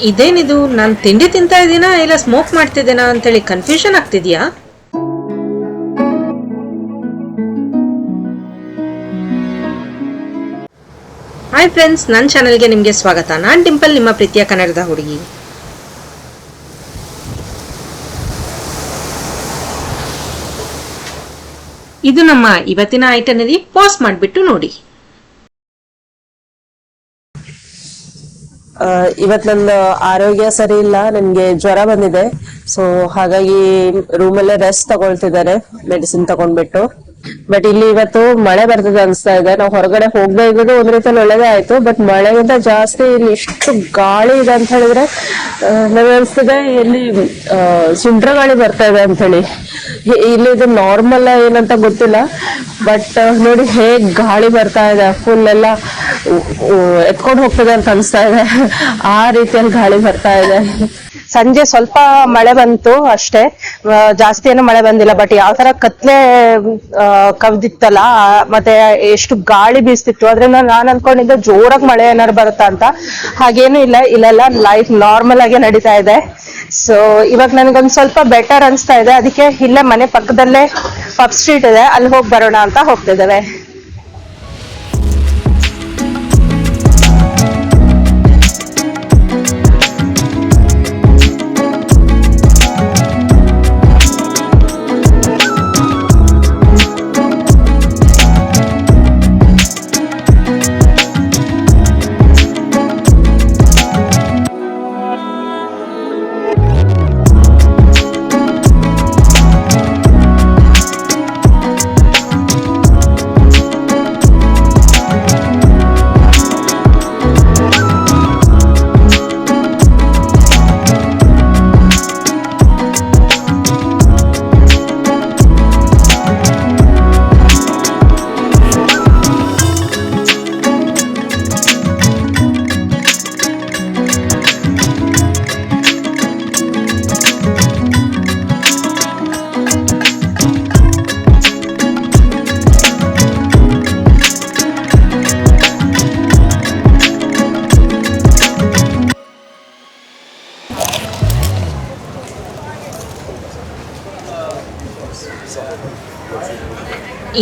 ಇದೇನಿದು? ನಾನು ತಿಂಡಿ ತಿಂತಾ ಇದ್ದೀನಾ ಇಲ್ಲ ಸ್ಮೋಕ್ ಮಾಡ್ತಿದ್ದೀನಾ ಅಂತೇಳಿ ಕನ್ಫ್ಯೂಷನ್ ಆಗ್ತಿದ್ಯಾ? ಹಾಯ್ ಫ್ರೆಂಡ್ಸ್ ನನ್ನ ಚಾನಲ್ಗೆ ನಿಮಗೆ ಸ್ವಾಗತ. ನಾನು ಟಿಂಪಲ್ ನಿಮ್ಮ ಪ್ರೀತಿಯ ಕನ್ನಡದ ಹುಡುಗಿ. ಇದು ನಮ್ಮ ಇವತ್ತಿನ ಐಟನರಿ ಪಾಸ್ ಮಾಡಿಬಿಟ್ಟು ನೋಡಿ. ಇವತ್ ನಂದು ಆರೋಗ್ಯ ಸರಿ ಇಲ್ಲ, ನನ್ಗೆ ಜ್ವರ ಬಂದಿದೆ. ಸೊ ಹಾಗಾಗಿ ರೂಮಲ್ಲೇ ರೆಸ್ಟ್ ತಗೊಳ್ತಿದ್ದಾರೆ ಮೆಡಿಸಿನ್ ತಗೊಂಡ್ಬಿಟ್ಟು. ಬಟ್ ಇಲ್ಲಿ ಇವತ್ತು ಮಳೆ ಬರ್ತದೆ ಅನ್ಸ್ತಾ ಇದೆ. ನಾವು ಹೊರಗಡೆ ಹೋಗದೆ ಇರೋದು ಒಂದ್ ರೀತಿಯಲ್ಲಿ ಒಳ್ಳೇದೇ ಆಯ್ತು. ಬಟ್ ಮಳೆಗಿಂತ ಜಾಸ್ತಿ ಇಲ್ಲಿ ಇಷ್ಟು ಗಾಳಿ ಇದೆ ಅಂತ ಹೇಳಿದ್ರೆ ನಮ್ಗೆ ಅನ್ಸ್ತದೆ ಇಲ್ಲಿ ಸುಂಟ್ರ ಗಾಳಿ ಬರ್ತಾ ಇದೆ ಅಂತ ಹೇಳಿ. ಇಲ್ಲಿ ಇದು ನಾರ್ಮಲ್ ಏನಂತ ಗೊತ್ತಿಲ್ಲ. ಬಟ್ ನೋಡಿ ಹೇಗ್ ಗಾಳಿ ಬರ್ತಾ ಇದೆ. ಫುಲ್ ಎಲ್ಲ ಎತ್ಕೊಂಡು ಹೋಗ್ತದೆ ಅಂತ ಅನ್ಸ್ತಾ ಇದೆ. ಆ ರೀತಿಯಲ್ಲಿ ಗಾಳಿ ಬರ್ತಾ ಇದೆ. ಸಂಜೆ ಸ್ವಲ್ಪ ಮಳೆ ಬಂತು ಅಷ್ಟೇ. ಜಾಸ್ತಿ ಏನು ಮಳೆ ಬಂದಿಲ್ಲ ಬಟ್ ಯಾವ ತರ ಕತ್ಲೆ ಕವ್ದಿತ್ತಲ್ಲ ಮತ್ತೆ ಎಷ್ಟು ಗಾಳಿ ಬೀಸ್ತಿತ್ತು. ಅದ್ರಿಂದ ನಾನ್ ಅನ್ಕೊಂಡಿದ್ದೆ ಜೋರಾಗಿ ಮಳೆ ಏನಾರು ಬರುತ್ತಾ ಅಂತ. ಹಾಗೇನು ಇಲ್ಲ, ಇಲ್ಲೆಲ್ಲ ಲೈಫ್ ನಾರ್ಮಲ್ ಆಗಿ ನಡೀತಾ ಇದೆ. ಸೊ ಇವಾಗ ನನ್ಗೊಂದ್ ಸ್ವಲ್ಪ ಬೆಟರ್ ಅನ್ಸ್ತಾ ಇದೆ. ಅದಕ್ಕೆ ಇಲ್ಲೇ ಮನೆ ಪಕ್ಕದಲ್ಲೇ ಪಬ್ ಸ್ಟ್ರೀಟ್ ಇದೆ. ಅಲ್ಲಿ ಹೋಗಿ ಬರೋಣ ಅಂತ ಹೋಗ್ತಿದ್ದೇವೆ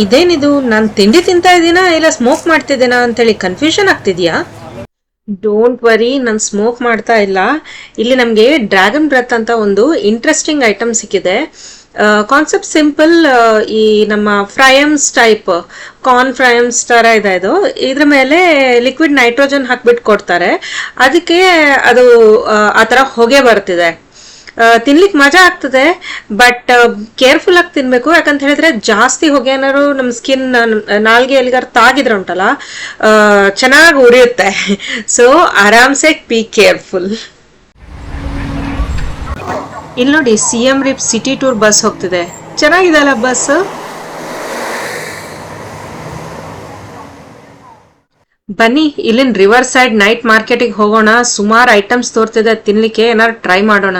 ಇದೇನಿದು? ನಾನು ತಿಂಡಿ ತಿಂತಾ ಇದ್ದೀನಾ ಇಲ್ಲ ಸ್ಮೋಕ್ ಮಾಡ್ತಿದ್ದೀನಾ ಅಂತೇಳಿ ಕನ್ಫ್ಯೂಷನ್ ಆಗ್ತಿದ್ಯಾ? ಡೋಂಟ್ ವರಿ ನಾನು ಸ್ಮೋಕ್ ಮಾಡ್ತಾ ಇಲ್ಲ. ಇಲ್ಲಿ ನಮಗೆ ಡ್ರ್ಯಾಗನ್ ಬ್ರತ್ ಅಂತ ಒಂದು ಇಂಟ್ರೆಸ್ಟಿಂಗ್ ಐಟಮ್ ಸಿಕ್ಕಿದೆ. ಕಾನ್ಸೆಪ್ಟ್ ಸಿಂಪಲ್ ಈ ನಮ್ಮ ಫ್ರೈಯಮ್ಸ್ ಟೈಪ್ ಕಾರ್ನ್ ಫ್ರೈಯಮ್ಸ್ ಥರ ಇದೆ ಇದು. ಇದ್ರ ಮೇಲೆ ಲಿಕ್ವಿಡ್ ನೈಟ್ರೋಜನ್ ಹಾಕ್ಬಿಟ್ಟು ಕೊಡ್ತಾರೆ. ಅದಕ್ಕೆ ಅದು ಆ, ಥರ ಹೊಗೆ ಬರ್ತಿದೆ. ಆ, ತಿನ್ಲಿಕ್ ಮಜಾ ಆಗ್ತದೆ ಬಟ್ ಕೇರ್ಫುಲ್ ಆಗಿ ತಿನ್ಬೇಕು. ಯಾಕಂತ ಹೇಳಿದ್ರೆ ಜಾಸ್ತಿ ಹೊಗೆ ಏನಾದ್ರು ನಮ್ಮ ಸ್ಕಿನ್ ನಾಲ್ಗೆ ಎಲ್ಲಿಗಾರು ತಾಗಿದ್ರೆ ಉಂಟಲ್ಲ ಚೆನ್ನಾಗಿ ಉರಿಯುತ್ತೆ. ಸೊ ಆರಾಮ್ಸೆ ಬಿ ಕೇರ್ಫುಲ್. ಇಲ್ಲಿ ನೋಡಿ Siem Reap city tour bus ಹೋಗ್ತಿದೆ. ಚೆನ್ನಾಗಿದೆ ಅಲ್ಲ ಬಸ್? ಬನ್ನಿ ಇಲ್ಲಿನ ರಿವರ್ ಸೈಡ್ ನೈಟ್ ಮಾರ್ಕೆಟಿಗೆ ಹೋಗೋಣ. ಸುಮಾರು ಐಟಮ್ಸ್ ತೋರ್ತಿದೆ ತಿನ್ಲಿಕ್ಕೆ. ಏನಾದ್ರು ಟ್ರೈ ಮಾಡೋಣ.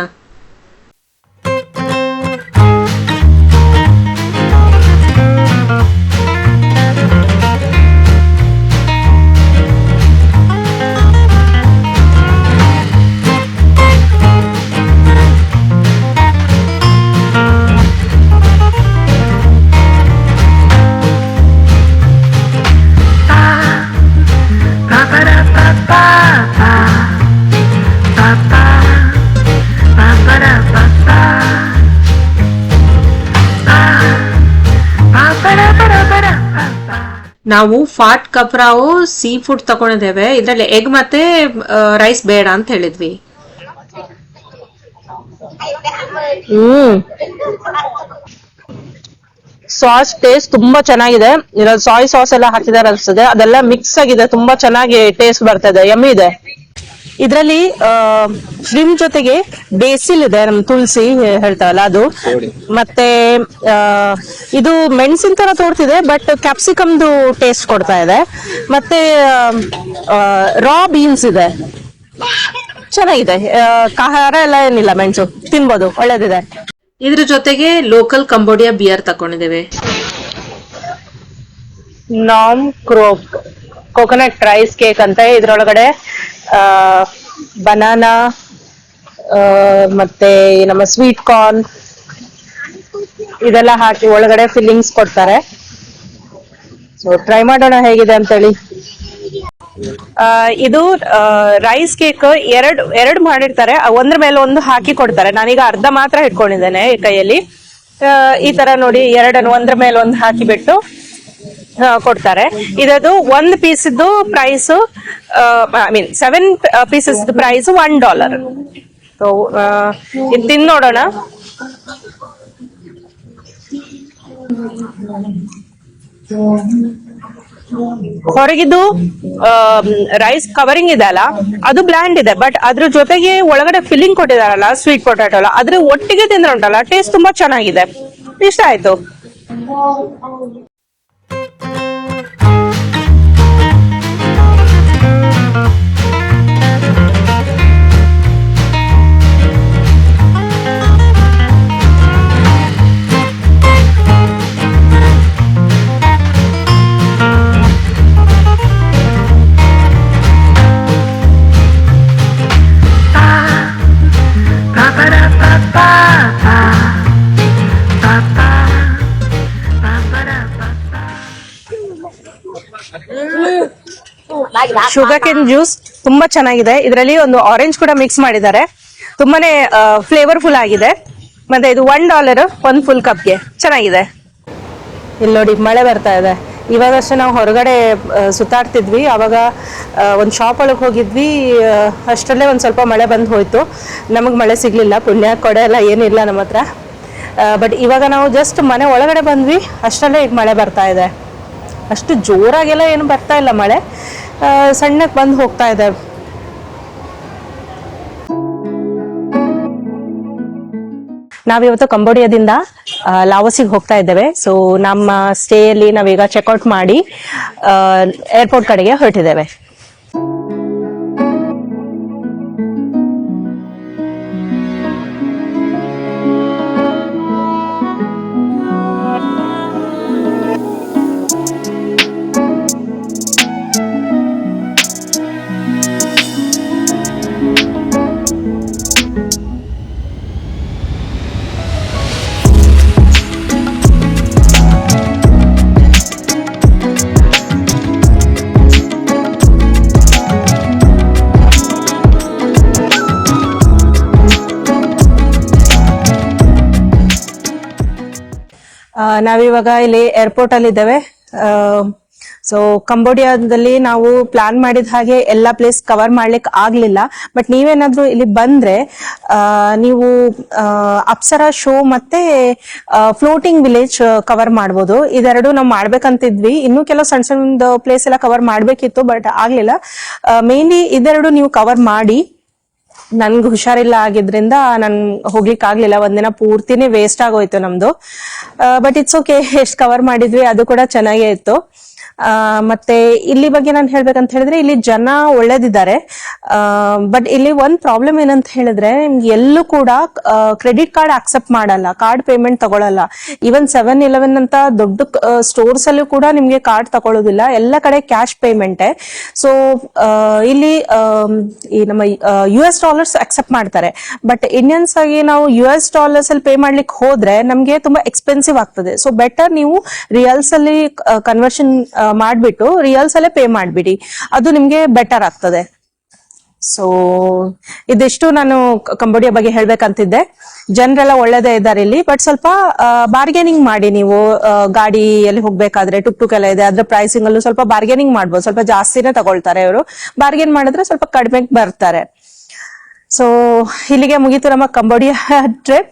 ನಾವು ಫಾಟ್ ಕಪ್ರಾವು ಸೀ ಫುಡ್ ತಗೊಂಡಿದ್ದೇವೆ ಇದ್ರಲ್ಲಿ ಎಗ್ ಮತ್ತೆ ರೈಸ್ ಬೇಡ ಅಂತ ಹೇಳಿದ್ವಿ. ಹ್ಮ್. ಸಾಸ್ ಟೇಸ್ಟ್ ತುಂಬಾ ಚೆನ್ನಾಗಿದೆ. ಸಾಯಿ ಸಾಸ್ ಎಲ್ಲ ಹಾಕಿದಾರೆ ಅನ್ಸುತ್ತೆ. ಅದೆಲ್ಲ ಮಿಕ್ಸ್ ಆಗಿದೆ. ತುಂಬಾ ಚೆನ್ನಾಗಿ ಟೇಸ್ಟ್ ಬರ್ತದೆ. ಯಮ್ಮಿ ಇದೆ. ಇದ್ರಲ್ಲಿ ಶ್ರಿಮ್ ಜೊತೆಗೆ ಬೇಸಿಲ್ ಇದೆ ನಮ್ ತುಳಸಿ ಹೇಳ್ತಾವಲ್ಲ ಅದು. ಮತ್ತೆ ಆ, ಇದು ಮೆಣಸಿನ ತರ ತೋರ್ತಿದೆ ಬಟ್ ಕ್ಯಾಪ್ಸಿಕಮ್ದು ಟೇಸ್ಟ್ ಕೊಡ್ತಾ ಇದೆ. ಮತ್ತೆ ರಾ ಬೀನ್ಸ್ ಇದೆ. ಚೆನ್ನಾಗಿದೆ. ಖಾರ ಎಲ್ಲ ಏನಿಲ್ಲ ಮೆಣಸು. ತಿನ್ಬೋದು ಒಳ್ಳೇದಿದೆ. ಇದ್ರ ಜೊತೆಗೆ local Cambodia beer ತಕೊಂಡಿದ್ದೇವೆ. Num krok coconut rice cake ಅಂತ ಇದ್ರೊಳಗಡೆ ಆ ಬನಾನಾ ಮತ್ತೆ ನಮ್ಮ ಸ್ವೀಟ್ ಕಾರ್ನ್ ಇದೆಲ್ಲ ಹಾಕಿ ಒಳಗಡೆ ಫಿಲ್ಲಿಂಗ್ಸ್ ಕೊಡ್ತಾರೆ. ಸೊ ಟ್ರೈ ಮಾಡೋಣ ಹೇಗಿದೆ ಅಂತೇಳಿ. ಆ, ಇದು ರೈಸ್ ಕೇಕ್ ಎರಡ್ ಎರಡ್ ಮಾಡಿರ್ತಾರೆ. ಒಂದ್ರ ಮೇಲೆ ಒಂದು ಹಾಕಿ ಕೊಡ್ತಾರೆ. ನಾನೀಗ ಅರ್ಧ ಮಾತ್ರ ಇಟ್ಕೊಂಡಿದ್ದೇನೆ ಕೈಯಲ್ಲಿ. ಈ ತರ ನೋಡಿ ಎರಡನ್ನು ಒಂದ್ರ ಮೇಲೆ ಒಂದು ಹಾಕಿ ಬಿಟ್ಟು ಆ, ಕೊಡ್ತಾರೆ. ಇದದು ಒಂದ್ piece price I mean seven pieces price one dollar ಇದು ತಿಂದು ನೋಡೋಣ. ಹೊರಗಿದ್ದು ರೈಸ್ ಕವರಿಂಗ್ ಇದೆ ಅಲ್ಲ, ಅದು ಬ್ಲ್ಯಾಂಡ್ ಇದೆ ಬಟ್ ಅದ್ರ ಜೊತೆಗೆ ಒಳಗಡೆ ಫಿಲ್ಲಿಂಗ್ ಕೊಟ್ಟಿದಾರಲ್ಲ ಸ್ವೀಟ್ ಪೊಟ್ಯಾಟೊ ಅಲ್ಲ ಅದ್ರ ಒಟ್ಟಿಗೆ ತಿಂದ್ರೆ ಉಂಟಲ್ಲ ಟೇಸ್ಟ್ ತುಂಬಾ ಚೆನ್ನಾಗಿದೆ. ಇಷ್ಟ ಆಯ್ತು. ಶುಗರ್ ಕೇನ್ ಜ್ಯೂಸ್ ತುಂಬಾ ಚೆನ್ನಾಗಿದೆ. ಇದರಲ್ಲಿ ಒಂದು ಆರೆಂಜ್ ಕೂಡ ಮಿಕ್ಸ್ ಮಾಡಿದ್ದಾರೆ. ತುಂಬಾನೇ ಫ್ಲೇವರ್ಫುಲ್ ಆಗಿದೆ. ಮತ್ತೆ ಇದು ಒನ್ ಡಾಲರ್ ಒಂದ್ ಫುಲ್ ಕಪ್ಗೆ ಚೆನ್ನಾಗಿದೆ. ಇಲ್ಲಿ ನೋಡಿ ಮಳೆ ಬರ್ತಾ ಇದೆ. ಇವಾಗಷ್ಟೇ ನಾವು ಹೊರಗಡೆ ಸುತ್ತಾಡ್ತಿದ್ವಿ. ಅವಾಗ ಒಂದು ಶಾಪ್ ಒಳಗೆ ಹೋಗಿದ್ವಿ. ಅಷ್ಟರಲ್ಲೇ ಒಂದು ಸ್ವಲ್ಪ ಮಳೆ ಬಂದು ಹೋಯ್ತು. ನಮಗೆ ಮಳೆ ಸಿಗ್ಲಿಲ್ಲ. ಪುಣ್ಯ ಕೊಡೆ ಎಲ್ಲ ಏನಿಲ್ಲ ನಮ್ಮ ಹತ್ರ. ಬಟ್ ಇವಾಗ ನಾವು ಜಸ್ಟ್ ಮನೆ ಒಳಗಡೆ ಬಂದ್ವಿ. ಅಷ್ಟರಲ್ಲೇ ಈಗ ಮಳೆ ಬರ್ತಾ ಇದೆ. ಅಷ್ಟು ಜೋರಾಗೆಲ್ಲ ಏನು ಬರ್ತಾ ಇಲ್ಲ ಮಳೆ. ಸಣ್ಣಕ್ಕೆ ಬಂದು ಹೋಗ್ತಾ ಇದೆ. ನಾವಿವತ್ತು ಕಂಬೋಡಿಯಾದಿಂದ ಲಾವೋಸಿಗೆ ಹೋಗ್ತಾ ಇದ್ದೇವೆ. ಸೊ ನಮ್ಮ ಸ್ಟೇಯಲ್ಲಿ ನಾವೀಗ ಚೆಕ್ಔಟ್ ಮಾಡಿ ಏರ್ಪೋರ್ಟ್ ಕಡೆಗೆ ಹೊರಟಿದ್ದೇವೆ. ನಾವಿವಾಗ ಇಲ್ಲಿ ಏರ್ಪೋರ್ಟ್ ಅಲ್ಲಿ ಇದ್ದೇವೆ ಸೊ ಕಂಬೋಡಿಯಾದಲ್ಲಿ ನಾವು ಪ್ಲಾನ್ ಮಾಡಿದ ಹಾಗೆ ಎಲ್ಲ ಪ್ಲೇಸ್ ಕವರ್ ಮಾಡ್ಲಿಕ್ಕೆ ಆಗ್ಲಿಲ್ಲ. ಬಟ್ ನೀವೇನಾದ್ರೂ ಇಲ್ಲಿ ಬಂದ್ರೆ ನೀವು ಅಪ್ಸರಾ ಶೋ ಮತ್ತೆ ಫ್ಲೋಟಿಂಗ್ ವಿಲೇಜ್ ಕವರ್ ಮಾಡ್ಬೋದು. ಇದೆರಡು ನಾವು ಮಾಡ್ಬೇಕಂತಿದ್ವಿ. ಇನ್ನು ಕೆಲವು ಸಣ್ಣ ಸಣ್ಣ ಪ್ಲೇಸ್ ಎಲ್ಲ ಕವರ್ ಮಾಡ್ಬೇಕಿತ್ತು ಬಟ್ ಆಗ್ಲಿಲ್ಲ. ಮೇನ್ಲಿ ಇದೆರಡು ನೀವು ಕವರ್ ಮಾಡಿ ನನ್ಗೆ ಹುಷಾರಿಲ್ಲ ಆಗಿದ್ರಿಂದ ನನ್ ಹೋಗ್ಲಿಕ್ಕೆ ಆಗ್ಲಿಲ್ಲ. ಒಂದಿನ ಪೂರ್ತಿನೇ ವೇಸ್ಟ್ ಆಗೋಯ್ತು ನಮ್ದು. ಬಟ್ ಇಟ್ಸ್ ಓಕೆ ಎಷ್ಟು ಕವರ್ ಮಾಡಿದ್ವಿ, ಅದು ಕೂಡ ಚೆನ್ನಾಗೇ ಇತ್ತು. ಮತ್ತೆ ಇಲ್ಲಿ ಬಗ್ಗೆ ನಾನು ಹೇಳ್ಬೇಕಂತ ಹೇಳಿದ್ರೆ ಇಲ್ಲಿ ಜನ ಒಳ್ಳೇದಿದ್ದಾರೆ. ಬಟ್ ಇಲ್ಲಿ ಒಂದ್ ಪ್ರಾಬ್ಲಮ್ ಏನಂತ ಹೇಳಿದ್ರೆ ನಿಮ್ಗೆ ಎಲ್ಲೂ ಕೂಡ ಕ್ರೆಡಿಟ್ ಕಾರ್ಡ್ ಆಕ್ಸೆಪ್ಟ್ ಮಾಡಲ್ಲ ಕಾರ್ಡ್ ಪೇಮೆಂಟ್ ತಗೊಳಲ್ಲ. ಈವನ್ ಸೆವೆನ್ ಇಲೆವೆನ್ ಅಂತ ದೊಡ್ಡ ಸ್ಟೋರ್ಸ್ ಅಲ್ಲೂ ಕೂಡ ನಿಮ್ಗೆ ಕಾರ್ಡ್ ತಗೊಳ್ಳೋದಿಲ್ಲ ಎಲ್ಲ ಕಡೆ ಕ್ಯಾಶ್ ಪೇಮೆಂಟೇ ಸೊ ಇಲ್ಲಿ ಈ ನಮ್ಮ ಯು ಎಸ್ ಡಾಲರ್ಸ್ ಅಕ್ಸೆಪ್ಟ್ ಮಾಡ್ತಾರೆ. ಬಟ್ ಇಂಡಿಯನ್ಸ್ ಆಗಿ ನಾವು ಯು ಎಸ್ ಡಾಲರ್ಸ್ ಅಲ್ಲಿ ಪೇ ಮಾಡ್ಲಿಕ್ಕೆ ಹೋದ್ರೆ ನಮ್ಗೆ ತುಂಬಾ ಎಕ್ಸ್ಪೆನ್ಸಿವ್ ಆಗ್ತದೆ. ಸೊ ಬೆಟರ್ ನೀವು ರಿಯಲ್ಸ್ ಅಲ್ಲಿ ಕನ್ವರ್ಷನ್ ಮಾಡ್ಬಿಟ್ಟು ರಿಯಲ್ಸ್ ಅಲ್ಲೇ ಪೇ ಮಾಡ್ಬಿಡಿ. ಅದು ನಿಮ್ಗೆ ಬೆಟರ್ ಆಗ್ತದೆ. ಸೊ ಇದಿಷ್ಟು ನಾನು ಕಂಬೋಡಿಯ ಬಗ್ಗೆ ಹೇಳ್ಬೇಕಂತಿದ್ದೆ. ಜನರೆಲ್ಲ ಒಳ್ಳೇದೇ ಇದ್ದಾರೆ ಇಲ್ಲಿ ಬಟ್ ಸ್ವಲ್ಪ ಬಾರ್ಗೇನಿಂಗ್ ಮಾಡಿ ನೀವು ಗಾಡಿಯಲ್ಲಿ ಹೋಗ್ಬೇಕಾದ್ರೆ ಟುಕ್ ಟುಕ್ ಎಲ್ಲ ಇದೆ, ಅದ್ರ ಪ್ರೈಸಿಂಗ್ ಅಲ್ಲೂ ಸ್ವಲ್ಪ ಬಾರ್ಗೇನಿಂಗ್ ಮಾಡ್ಬೋದು. ಸ್ವಲ್ಪ ಜಾಸ್ತಿನೇ ತಗೊಳ್ತಾರೆ ಇವರು. ಬಾರ್ಗೇನ್ ಮಾಡಿದ್ರೆ ಸ್ವಲ್ಪ ಕಡಿಮೆ ಬರ್ತಾರೆ. ಸೊ ಇಲ್ಲಿಗೆ ಮುಗೀತು ನಮ್ಮ ಕಂಬೋಡಿಯಾ ಟ್ರಿಪ್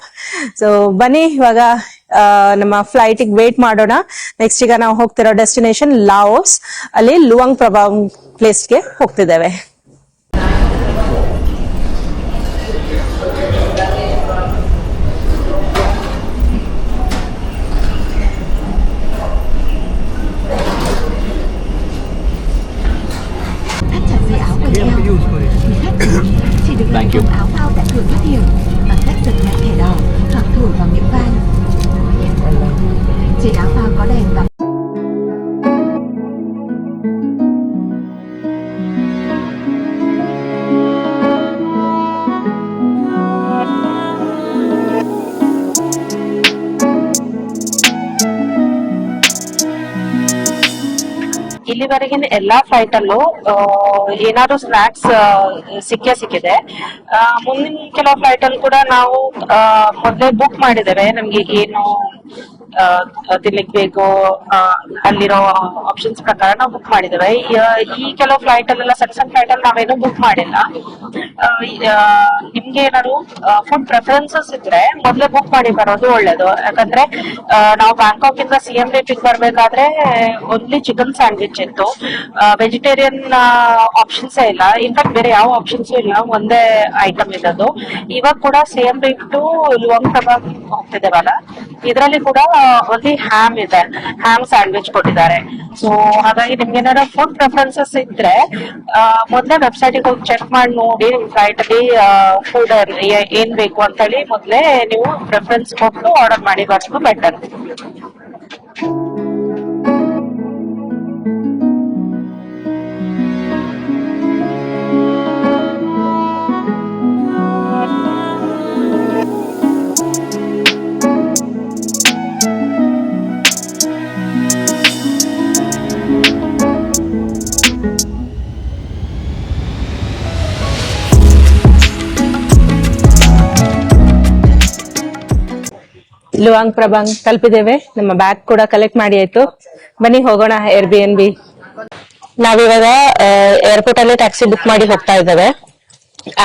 ಸೊ ಬನ್ನಿ, ಇವಾಗ ನಮ್ಮ ಫ್ಲೈಟಿಗೆ ವೇಟ್ ಮಾಡೋಣ. ನೆಕ್ಸ್ಟ್ ಈಗ ನಾವು ಹೋಗ್ತಿರೋ ಡೆಸ್ಟಿನೇಷನ್ ಲಾವೋಸ್ ಅಲ್ಲಿ ಲುವಂಗ್ ಪ್ರಭಾವ್ ಪ್ಲೇಸ್ಗೆ ಹೋಗ್ತಿದ್ದೇವೆ. Thắt chặt chị đã pha có đèn và ಇಲ್ಲಿವರೆಗಿನ ಎಲ್ಲಾ ಫ್ಲೈಟ್ ಅಲ್ಲೂ ಏನಾದ್ರು ಸ್ನಾಕ್ಸ್ ಸಿಕ್ಕೇ ಸಿಕ್ಕಿದೆ. ಮುಂದಿನ ಕೆಲವು ಫ್ಲೈಟ್ ಅಲ್ಲಿ ಕೂಡ ನಾವು ಮೊದಲೇ ಬುಕ್ ಮಾಡಿದ್ದೇವೆ. ನಮ್ಗೆ ಏನು ತಿನ್ಲಿಕ್ ಬೇಕು ಅಲ್ಲಿರೋ ಆಪ್ಷನ್ಸ್ ಪ್ರಕಾರ ನಾವು ಬುಕ್ ಮಾಡಿದ್ದೇವೆ. ಈ ಕೆಲವು ಫ್ಲೈಟ್ ಅಲ್ಲೆಲ್ಲ ಸಣ್ಣ ಸಣ್ಣ ಫ್ಲೈಟ್ ಅಲ್ಲಿ ನಾವೇನು ಬುಕ್ ಮಾಡಿಲ್ಲ. ನಿಮ್ಗೆ ಏನಾದ್ರು ಫುಡ್ ಪ್ರೆಫರೆನ್ಸಸ್ ಇದ್ರೆ ಮೊದ್ಲೇ ಬುಕ್ ಮಾಡಿ ಬರೋದು ಒಳ್ಳೇದು. ಯಾಕಂದ್ರೆ ನಾವು ಬ್ಯಾಂಕಾಕ್ ಇಂದ ಸಿ ಎಂ ರೇಟಿಗೆ ಬರ್ಬೇಕಾದ್ರೆ ಓನ್ಲಿ ಚಿಕನ್ ಸ್ಯಾಂಡ್ವಿಚ್ ಇತ್ತು. ವೆಜಿಟೇರಿಯನ್ ಆಪ್ಷನ್ಸ್ ಇಲ್ಲ. ಇನ್ಫ್ಯಾಕ್ಟ್ ಬೇರೆ ಯಾವ ಆಪ್ಷನ್ಸ್ ಇಲ್ಲ. ಒಂದೇ ಐಟಮ್ ಇದ್ದದ್ದು. ಇವಾಗ ಕೂಡ ಸೇಮ್ ರೇಟ್ ಟು ಲುವಂಗ್ ಕಬಾಬ್ ಹೋಗ್ತಿದ್ದೇವಲ್ಲ. ಇದರಲ್ಲಿ ಕೂಡ ಓನ್ಲಿ ಹ್ಯಾಮ್ ಇದೆ. ಹ್ಯಾಮ್ ಸ್ಯಾಂಡ್ವಿಚ್ ಕೊಟ್ಟಿದ್ದಾರೆ. ಸೊ ಹಾಗಾಗಿ ನಿಮ್ಗೆ ಏನಾದ್ರು ಫುಡ್ ಪ್ರೆಫರೆನ್ಸಸ್ ಇದ್ರೆ ಮೊದ್ಲೇ ವೆಬ್ಸೈಟ್ ಹೋಗಿ ಚೆಕ್ ಮಾಡಿ ನೋಡಿ ನಿಮ್ ಫ್ಲೈಟ್ ಅಲ್ಲಿ ಫುಡ್ ಏನ್ ಬೇಕು ಅಂತ ಹೇಳಿ ಮೊದ್ಲೇ ನೀವು ಪ್ರೆಫರೆನ್ಸ್ ಕೊಟ್ಟು ಆರ್ಡರ್ ಮಾಡಿ ಬರೋದು ಬೆಟರ್ ಲುವಾಂಗ್ ಪ್ರಭಾಂಗ್ ತಲುಪಿದ್ದೇವೆ. ನಮ್ಮ ಬ್ಯಾಗ್ ಕೂಡ ಕಲೆಕ್ಟ್ ಮಾಡಿ ಆಯ್ತು. ಬನ್ನಿ, ಹೋಗೋಣ ಏರ್ ಬಿ ಎನ್ ಬಿ ನಾವಿವಾಗ ಏರ್ಪೋರ್ಟ್ ಅಲ್ಲಿ ಟ್ಯಾಕ್ಸಿ ಬುಕ್ ಮಾಡಿ ಹೋಗ್ತಾ ಇದ್ದೇವೆ.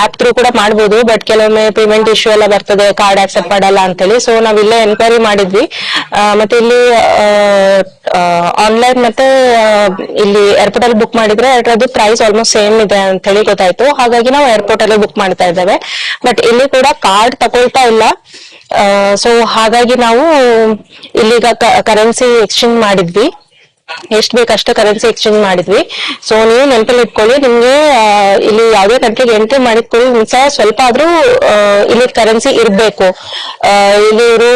ಆಪ್ ಥ್ರೂ ಕೂಡ ಮಾಡಬಹುದು ಬಟ್ ಕೆಲವೊಮ್ಮೆ ಪೇಮೆಂಟ್ ಇಶ್ಯೂ ಎಲ್ಲ ಬರ್ತದೆ ಕಾರ್ಡ್ ಆಕ್ಸೆಪ್ಟ್ ಮಾಡಲ್ಲ ಅಂತೇಳಿ. ಸೊ ನಾವ್ ಇಲ್ಲೇ ಎನ್ಕ್ವೈರಿ ಮಾಡಿದ್ವಿ. ಮತ್ತೆ ಇಲ್ಲಿ ಆನ್ಲೈನ್ ಮತ್ತೆ ಇಲ್ಲಿ ಏರ್ಪೋರ್ಟ್ ಅಲ್ಲಿ ಬುಕ್ ಮಾಡಿದ್ರೆ ಅದ್ರದ್ದು ಪ್ರೈಸ್ ಆಲ್ಮೋಸ್ಟ್ ಸೇಮ್ ಇದೆ ಅಂತ ಹೇಳಿ ಗೊತ್ತಾಯ್ತು. ಹಾಗಾಗಿ ನಾವು ಏರ್ಪೋರ್ಟ್ ಅಲ್ಲಿ ಬುಕ್ ಮಾಡ್ತಾ ಇದ್ದೇವೆ. ಬಟ್ ಇಲ್ಲಿ ಕೂಡ ಕಾರ್ಡ್ ತಗೊಳ್ತಾ ಇಲ್ಲ. ಸೊ ಹಾಗಾಗಿ ನಾವು ಇಲ್ಲಿಗ ಕರೆನ್ಸಿ ಎಕ್ಸ್ಚೇಂಜ್ ಮಾಡಿದ್ವಿ. ಎಷ್ಟ್ ಬೇಕಷ್ಟು ಕರೆನ್ಸಿ ಎಕ್ಸ್ಚೇಂಜ್ ಮಾಡಿದ್ವಿ. ಸೊ ನೀವು ನೆನಪಲ್ಲಿ ಇಟ್ಕೊಳ್ಳಿ, ನಿಮ್ಗೆ ಇಲ್ಲಿ ಯಾವುದೇ ಕಂಟ್ರಿಗೆ ಎಂಟ್ರಿ ನಿಮ್ಗೆ ಸಹ ಸ್ವಲ್ಪ ಆದ್ರೂ ಇಲ್ಲಿ ಕರೆನ್ಸಿ ಇರ್ಬೇಕು. ಇಲ್ಲಿ ಇವರು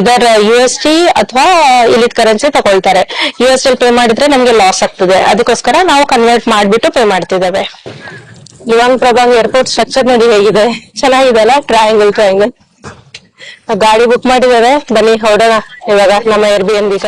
ಇದರ ಯು ಎಸ್ ಟಿ ಅಥವಾ ಇಲ್ಲಿ ಕರೆನ್ಸಿ ತಗೊಳ್ತಾರೆ. ಯು ಎಸ್ ಟಿ ಪೇ ಮಾಡಿದ್ರೆ ನಮ್ಗೆ ಲಾಸ್ ಆಗ್ತದೆ. ಅದಕ್ಕೋಸ್ಕರ ನಾವು ಕನ್ವರ್ಟ್ ಮಾಡ್ಬಿಟ್ಟು ಪೇ ಮಾಡ್ತಿದ್ದೇವೆ. ಯುವಾಂಗ್ ಪ್ರಭಾಂಗ್ ಏರ್ಪೋರ್ಟ್ ಸ್ಟ್ರಕ್ಚರ್ ನೋಡಿ ಹೇಗಿದೆ. ಚೆನ್ನಾಗಿದೆ ಅಲ್ಲ ಟ್ರಯಾಂಗಲ್ ಟ್ರಯಾಂಗಲ್ ಗಾಡಿ ಬುಕ್ ಮಾಡಿದ್ದಾರೆ. ಬನ್ನಿ, ಹೊರಡೋಣ. ಇವಾಗ ನಮ್ಮ ಏರ್ ಬಿ ಎನ್ ಬಿ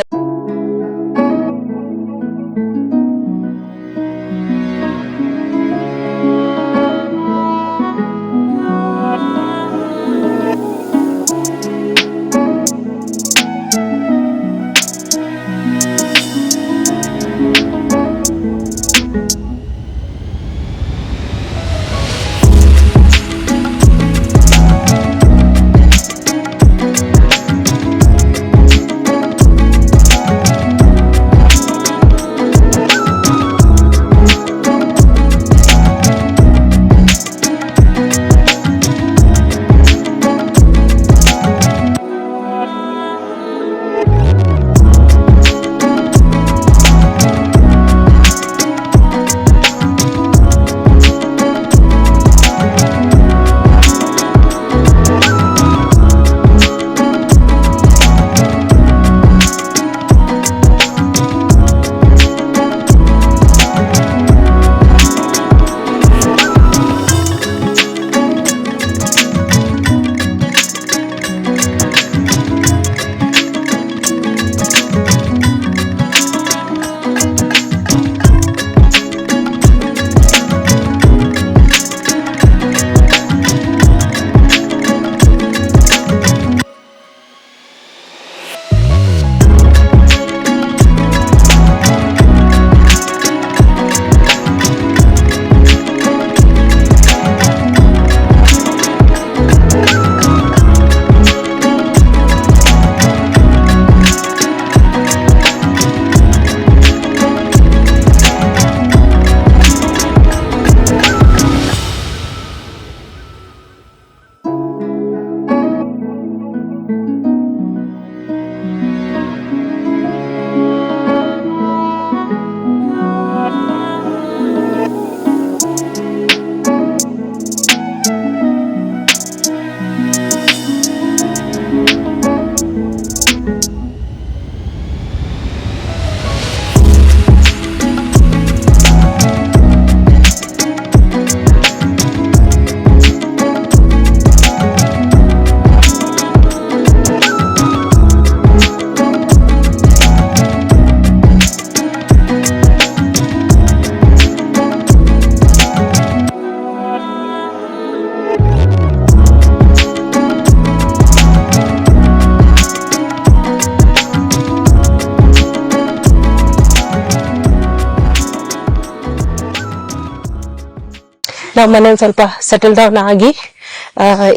ಮನೇಲಿ ಸ್ವಲ್ಪ ಸೆಟಲ್ ಡೌನ್ ಆಗಿ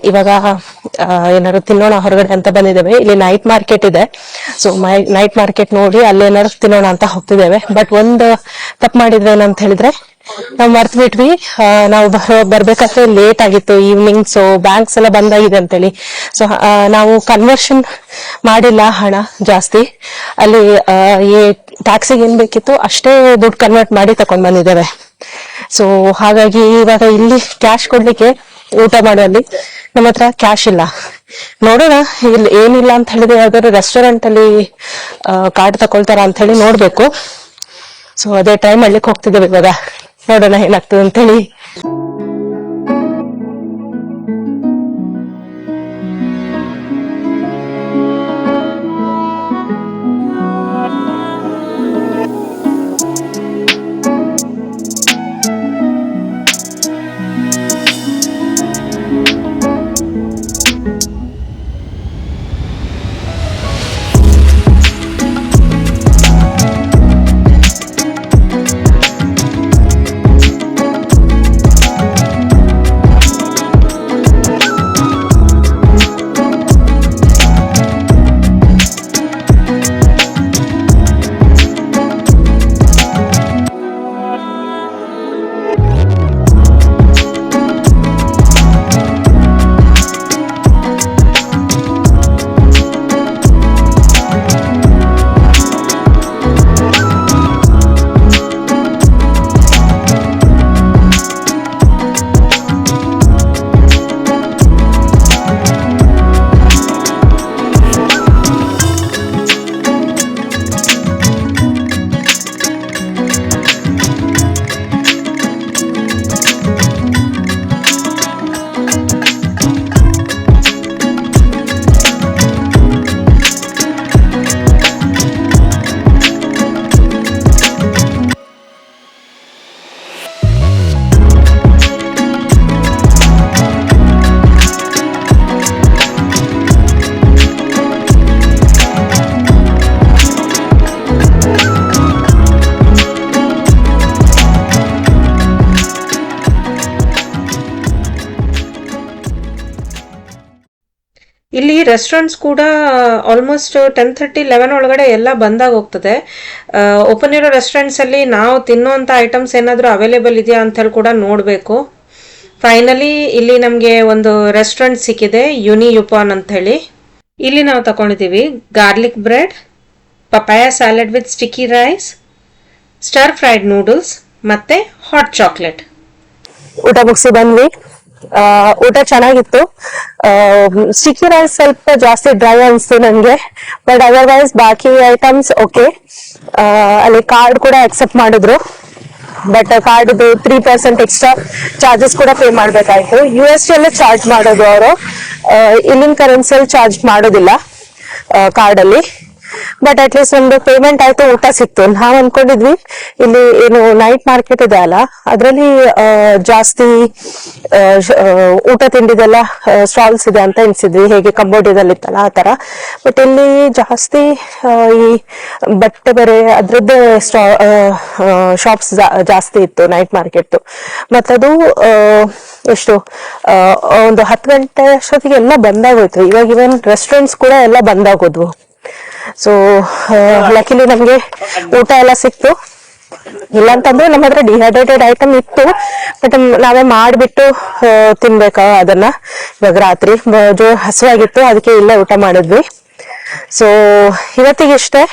ಇವಾಗ ಏನಾದ್ರು ತಿನ್ನೋಣ ಹೊರಗಡೆ ಅಂತ ಬಂದಿದ್ದೇವೆ. ಇಲ್ಲಿ ನೈಟ್ ಮಾರ್ಕೆಟ್ ಇದೆ. ಸೊ ನೈಟ್ ಮಾರ್ಕೆಟ್ ನೋಡಿ ಅಲ್ಲೇನಾದ್ರು ತಿನ್ನೋಣ ಅಂತ ಹೋಗ್ತಿದ್ದೇವೆ. ಬಟ್ ಒಂದು ತಪ್ಪು ಮಾಡಿದ್ವಿ ಏನಂತ ಹೇಳಿದ್ರೆ, ನಾವು ಮರ್ತು ಬಿಟ್ವಿ ನಾವು ಬರೋ, ಬರ್ಬೇಕಾದ್ರೆ ಲೇಟ್ ಆಗಿತ್ತು ಈವ್ನಿಂಗ್ ಸೊ ಬ್ಯಾಂಕ್ಸ್ ಎಲ್ಲ ಬಂದಾಗಿದೆ ಅಂತೇಳಿ. ಸೊ ನಾವು ಕನ್ವರ್ಷನ್ ಮಾಡಿಲ್ಲ ಹಣ ಜಾಸ್ತಿ. ಅಲ್ಲಿ ಟ್ಯಾಕ್ಸಿಗೆ ಏನ್ ಬೇಕಿತ್ತು, ಅಷ್ಟೇ ದುಡ್ಡು ಕನ್ವರ್ಟ್ ಮಾಡಿ ತಕೊಂಡ್ ಬಂದಿದ್ದೇವೆ. ಸೊ ಹಾಗಾಗಿ ಇವಾಗ ಇಲ್ಲಿ ಕ್ಯಾಶ್ ಕೊಡ್ಲಿಕ್ಕೆ ಊಟ ಮಾಡುವಲ್ಲಿ ನಮ್ಮ ಹತ್ರ ಕ್ಯಾಶ್ ಇಲ್ಲ. ನೋಡೋಣ, ಇಲ್ಲಿ ಏನಿಲ್ಲ ಅಂತ ಹೇಳಿದ್ರೆ ಯಾವ್ದಾದ್ರು ರೆಸ್ಟೋರೆಂಟ್ ಅಲ್ಲಿ ಕಾರ್ಡ್ ತಕೊಳ್ತಾರ ಅಂತ ಹೇಳಿ ನೋಡ್ಬೇಕು. ಸೊ ಅದೇ ಟೈಮ್ ಮಾಡ್ಲಿಕ್ಕೆ ಹೋಗ್ತಿದ್ದೇವೆ ಇವಾಗ. ನೋಡೋಣ ಏನಾಗ್ತದೆ ಅಂತ ರೆಸ್ಟೋರೆಂಟ್ಸ್ ಕೂಡ ಆಲ್ಮೋಸ್ಟ್ ಟೆನ್ ಥರ್ಟಿ ಲೆವೆನ್ ಒಳಗಡೆ ಎಲ್ಲ ಬಂದಾಗ ಹೋಗ್ತದೆ. ಓಪನ್ ಇರೋ ರೆಸ್ಟೋರೆಂಟ್ಸ್ ಅಲ್ಲಿ ನಾವು ತಿನ್ನುವಂಥ ಐಟಮ್ಸ್ ಏನಾದರೂ ಅವೈಲೇಬಲ್ ಇದೆಯಾ ಅಂತ ಹೇಳಿ ಕೂಡ ನೋಡಬೇಕು. ಫೈನಲಿ ಇಲ್ಲಿ ನಮಗೆ ಒಂದು ರೆಸ್ಟೋರೆಂಟ್ ಸಿಕ್ಕಿದೆ ಯುನಿ ಯುಪಾನ್ ಅಂತ ಹೇಳಿ. ಇಲ್ಲಿ ನಾವು ತಗೊಂಡಿದ್ದೀವಿ garlic bread papaya salad with sticky rice stir fried noodles ಮತ್ತೆ ಹಾಟ್ ಚಾಕ್ಲೇಟ್ ಊಟ ಮುಗಿಸಿ ಬಂದ್ವಿ ಊಟ ಚೆನ್ನಾಗಿತ್ತು. ಸ್ಟಿಕ್ಕಿ ರೈಸ್ ಸ್ವಲ್ಪ ಜಾಸ್ತಿ ಡ್ರೈ ಅನಿಸ್ತು ನನಗೆ ಬಟ್ ಅದರ್ವೈಸ್ ಬಾಕಿ ಐಟಮ್ಸ್ ಓಕೆ ಅಲ್ಲಿ ಕಾರ್ಡ್ ಕೂಡ ಅಕ್ಸೆಪ್ಟ್ ಮಾಡಿದ್ರು. But card three percent extra charges ಕೂಡ ಪೇ ಮಾಡಬೇಕಾಯ್ತು. ಯು ಎಸ್ ಟಿ ಅಲ್ಲೇ ಚಾರ್ಜ್ ಮಾಡೋದು ಅವರು. ಇಲ್ಲಿನ ಕರೆನ್ಸಿಯಲ್ಲಿ ಚಾರ್ಜ್ ಮಾಡೋದಿಲ್ಲ ಕಾರ್ಡ್ ಅಲ್ಲಿ ಅಟ್ ಲೀಸ್ಟ್ ಒಂದು ಪೇಮೆಂಟ್ ಆಯ್ತು, ಊಟ ಸಿಕ್ತು. ನಾವ್ ಅನ್ಕೊಂಡಿದ್ವಿ, ಇಲ್ಲಿ ಏನು ನೈಟ್ ಮಾರ್ಕೆಟ್ ಇದೆ ಅಲ್ಲ, ಅದ್ರಲ್ಲಿ ಜಾಸ್ತಿ ಊಟ ತಿಂಡಿದೆಲ್ಲ ಸ್ಟಾಲ್ಸ್ ಇದೆ ಅಂತ ಎನ್ಸಿದ್ವಿ ಹೇಗೆ ಕಂಬೋಡಿಯಲ್ಲಿ ಇತ್ತಲ್ಲ ಆ ತರ. ಬಟ್ ಇಲ್ಲಿ ಜಾಸ್ತಿ ಈ ಬಟ್ಟೆ ಬೇರೆ, ಅದ್ರದ್ದು ಶಾಪ್ಸ್ ಜಾಸ್ತಿ ಇತ್ತು ನೈಟ್ ಮಾರ್ಕೆಟ್ ಮತ್ತದು ಎಷ್ಟು ಒಂದು ಹತ್ತು ಗಂಟೆ ಅಷ್ಟೊತ್ತಿಗೆ ಎಲ್ಲ ಬಂದಾಗೋಯ್ತು ಇವಾಗ ಇವನ್ ರೆಸ್ಟೋರೆಂಟ್ಸ್ ಕೂಡ ಎಲ್ಲ ಬಂದಾಗೋದ್ವು ಸೊ ಲಕ್ಕಿಲಿ ನಮ್ಗೆ ಊಟ ಎಲ್ಲ ಸಿಕ್ತು. ಇಲ್ಲ ಅಂತಂದ್ರೆ ನಮ್ಮ ಹತ್ರ ಡಿಹೈಡ್ರೇಟೆಡ್ ಐಟಮ್ ಇತ್ತು. ಬಟ್ ನಾವೇ ಮಾಡಿಬಿಟ್ಟು ತಿನ್ಬೇಕ ಅದನ್ನ. ಇವಾಗ ರಾತ್ರಿ ಜೋ ಹಸುವಾಗಿತ್ತು ಅದಕ್ಕೆ ಇಲ್ಲೇ ಊಟ ಮಾಡಿದ್ವಿ. ಸೊ ಇವತ್ತಿಗೆ ಇಷ್ಟೇ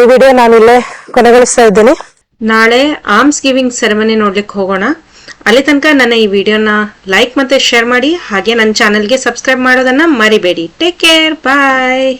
ಈ ವಿಡಿಯೋ ನಾನು ಇಲ್ಲೇ ಕೊನೆಗೊಳಿಸ್ತಾ ಇದ್ದೀನಿ. ನಾಳೆ ಆರ್ಮ್ಸ್ ಗಿವಿಂಗ್ ಸೆರೆಮನಿ ನೋಡ್ಲಿಕ್ಕೆ ಹೋಗೋಣ. ಅಲ್ಲಿ ತನಕ ನನ್ನ ಈ ವಿಡಿಯೋನ ಲೈಕ್ ಮತ್ತೆ ಶೇರ್ ಮಾಡಿ. ಹಾಗೆ ನನ್ನ ಚಾನಲ್ಗೆ ಸಬ್ಸ್ಕ್ರೈಬ್ ಮಾಡೋದನ್ನ ಮರಿಬೇಡಿ. Take care bye